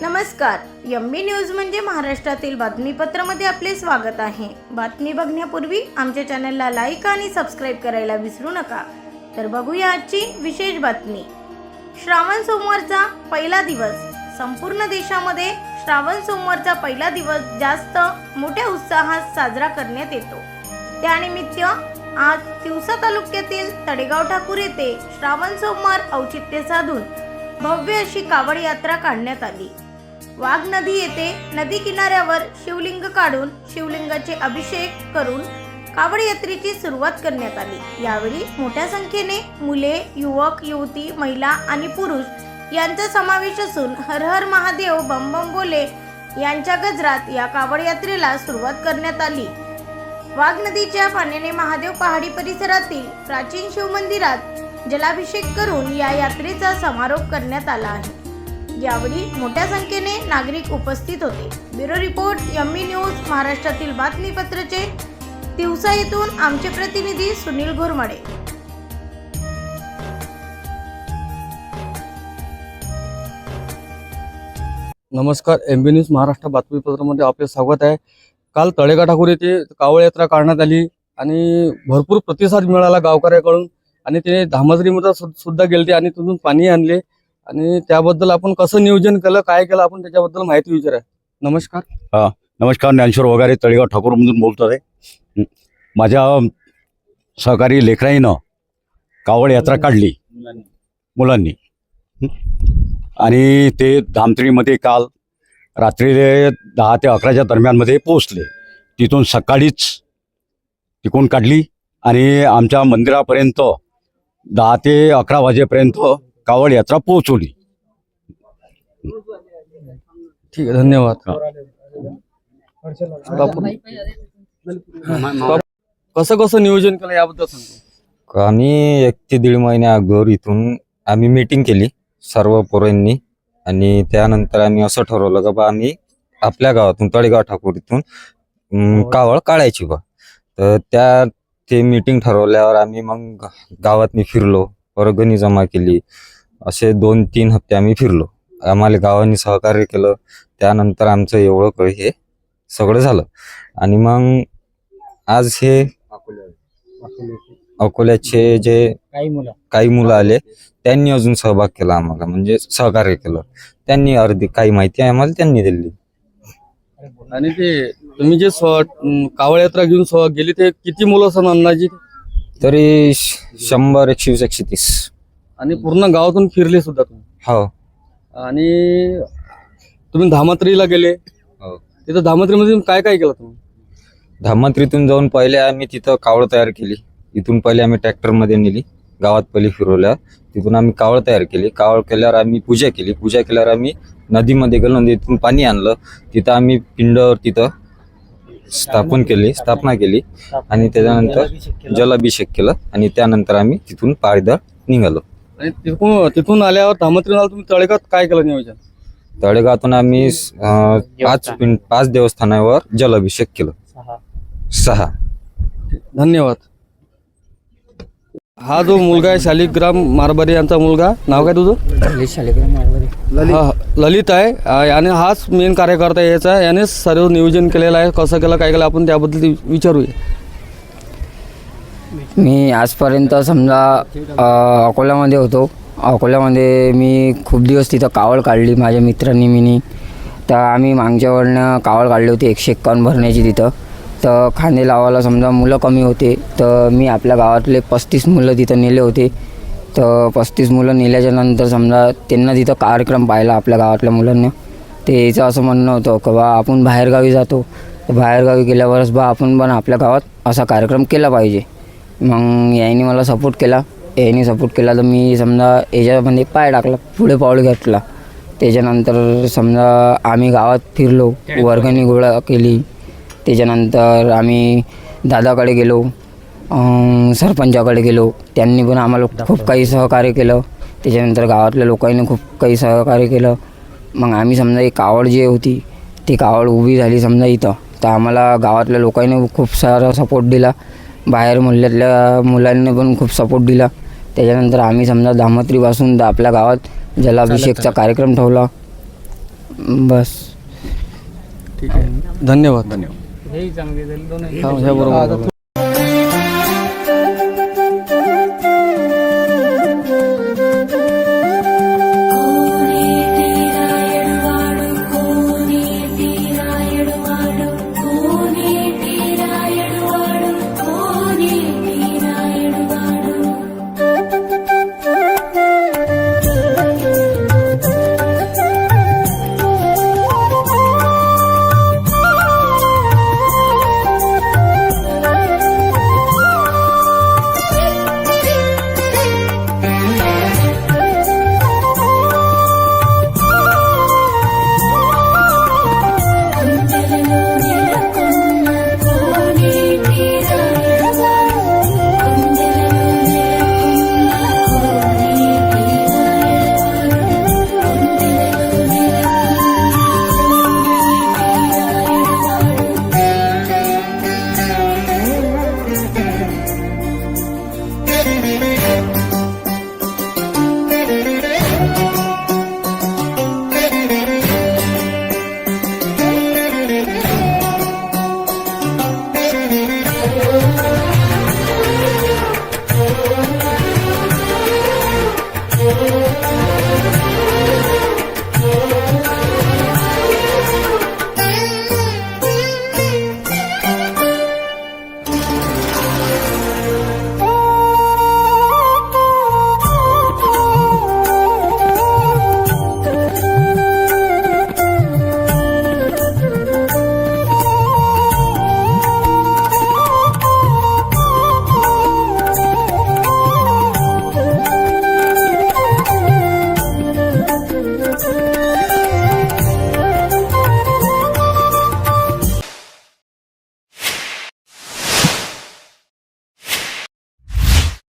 नमस्कार yummy news म्हणजे महाराष्ट्रातील बातमीपत्रामध्ये आपले स्वागत आहे. बातमी बघण्यापूर्वी आमच्या चॅनलला लाईक आणि सबस्क्राईब करायला विसरू नका. तर बघूया आजची विशेष बातमी. श्रावण सोमवारचा पहिला दिवस. संपूर्ण देशामध्ये श्रावण सोमवारचा पहिला दिवस जास्त मोठ्या उत्साहात साजरा करण्यात येतो. त्यानिमित्त आज तिवसा तालुक्यातील तडेगाव ठाकूर येथे श्रावण सोमवार औचित्य साधून भव्य अशी कावड यात्रा काढण्यात आली. वाघ नदी येथे नदी किनाऱ्यावर शिवलिंग काढून शिवलिंगाचे अभिषेक करून कावड यात्रेची सुरुवात करण्यात आली. यावेळी मोठ्या संख्येने मुले युवक युवती महिला आणि पुरुष यांचा समावेश असून हर हर महादेव बम बम बोले यांच्या गजरात या कावड यात्रेला सुरुवात करण्यात आली. वाघ नदीच्या पाण्याने महादेव पहाडी परिसरातील प्राचीन शिवमंदिरात जलाभिषेक करून या यात्रेचा समारोप करण्यात आला आहे. यावेळी मोठ्या संख्येने नागरिक उपस्थित होते. ब्युरो रिपोर्ट यम्मी न्यूज महाराष्ट्रातील बातमीपत्रचे दिवसा येथून आमचे प्रतिनिधी सुनील घोरमडे. नमस्कार एम बी न्यूज महाराष्ट्र बातमीपत्रामध्ये आपले स्वागत आहे. काल तळेगा ठाकूर येथे कावळ यात्रा काढण्यात आली आणि भरपूर प्रतिसाद मिळाला गावकऱ्याकडून आणि ते धामजरीमध्ये सुद्धा गेले आणि तिथून पाणी आणले. आणि त्याबद्दल आपण कसं नियोजन केलं काय केलं आपण त्याच्याबद्दल माहिती विचारा नमस्कार. नमस्कार ज्ञानेश्वर वगैरे तळेगाव ठाकूरमधून बोलतो आहे हं. माझ्या सहकारी लेकराईनं कावड यात्रा काढली. मुलांनी. हं. आणि ते धामत्रीमध्ये काल रात्री दहा ते अकराच्या दरम्यानमध्ये पोहोचले. तिथून सकाळीच तिकून काढली आणि आमच्या मंदिरापर्यंत दहा ते अकरा वाजेपर्यंत कावड यात्रा पोहोचवली. ठीक आहे धन्यवाद. कसं कसं नियोजन केलं याबद्दल सांगतो आम्ही एक ते दीड महिन्या अगोदर इथून आम्ही मीटिंग केली सर्व पोरांनी आणि त्यानंतर आम्ही असं ठरवलं का बा आम्ही आपल्या गावातून तळेगाव ठाकूर इथून अं, कावळ काढायची बा. तर त्या ते मीटिंग ठरवल्यावर आम्ही मग गावातनी फिरलो वर्गणी जमा केली. असे दोन तीन हप्ते आम्ही फिरलो. आम्हाला गावाने सहकार्य केलं. त्यानंतर आमचं एवढं हे सगळं झालं. आणि मग आज हे अकोल्याचे जे काही मुलं. काही मुलं आले त्यांनी अजून सहभाग केला आम्हाला म्हणजे सहकार्य केलं. त्यांनी अर्धी काही माहिती आम्हाला त्यांनी दिली. आणि ते तुम्ही जे कावड यात्रा घेऊन स्व- गेली ते किती मुलं असं अंदाजी तरी श- शंभर एकशे वीस एकशे तीस. आणि पूर्ण गावातून फिरले सुद्धा तुम्ही. हो. आणि तुम्ही धामात्रीला गेले. हो. तिथं धामात्रीमध्ये काय काय केलं तुम्ही? धामंत्रीतून जाऊन पहिले आम्ही तिथं कावड तयार केली. इथून पहिले आम्ही ट्रॅक्टरमध्ये नेली. गावात पहिले फिरवल्या. तिथून आम्ही कावड तयार केली. कावड केल्यावर आम्ही पूजा केली. पूजा केल्यावर आम्ही नदीमध्ये गेलो. नदीतून पाणी आणलं. तिथं आम्ही पिंड तिथं स्थापन केली. स्थापना केली. आणि त्याच्यानंतर जलाभिषेक केलं. आणि त्यानंतर आम्ही तिथून पायदळ निघालो. आणि तिथून तिथून आल्यावर धामत्रीला तुम्ही तळेगात काय केलं नियोजन? तळेगावातून आम्ही अं, पाच पिंड पाच देवस्थानावर जलाभिषेक केलं. सहा. धन्यवाद. हा जो मुलगा आहे शालिग्राम मारबारी यांचा मुलगा नाव काय तुझं? हा ललित आहे. आ- आणि हाच मेन कार्यकर्ता आहे. याचा याने सर्व नियोजन केलेलं आहे. कसं केलं काय केलं आपण त्याबद्दल विचारूया. मी आजपर्यंत समजा अकोल्यामध्ये होतो. अकोल्यामध्ये मी खूप दिवस तिथं कावड काढली माझ्या मित्रांनी मिनी. तर आम्ही मागच्या वरनं कावड काढली होती एकशे एक्कावन्न भरण्याची तिथं. तर खांदे लावायला समजा मुलं कमी होते तर मी आपल्या गावातले पस्तीस मुलं तिथं नेले होते. तर पस्तीस मुलं नेल्याच्यानंतर समजा त्यांना तिथं कार्यक्रम पाहिला आपल्या गावातल्या मुलांना. ते याचं असं म्हणणं होतं की बा आपण बाहेरगावी जातो. तर बाहेरगावी गेल्यावरच बा आपण पण आपल्या गावात असा कार्यक्रम केला पाहिजे. मग याने मला सपोर्ट केला. याने सपोर्ट केला तर मी समजा याच्यामध्ये पाय टाकला पुढे पाऊल घेतला. त्याच्यानंतर समजा आम्ही गावात फिरलो वर्गणी गोळा केली. त्याच्यानंतर आम्ही दादाकडे गेलो सरपंचाकडे गेलो. त्यांनी पण आम्हाला खूप काही सहकार्य केलं. त्याच्यानंतर गावातल्या लोकांनी खूप काही सहकार्य केलं. मग आम्ही समजा एक कावड जी होती ती कावड उभी झाली समजा इथं. तर आम्हाला गावातल्या लोकांनी खूप सारा सपोर्ट दिला. बाहेर मुल्यातल्या मुलांनी पण खूप सपोर्ट दिला. त्याच्यानंतर आम्ही समजा धामत्रीपासून द- आपल्या गावात जलाभिषेकचा कार्यक्रम ठेवला. बस. ठीक आहे. धन्यवाद. धन्यवाद. हा, बरोबर बरोबर.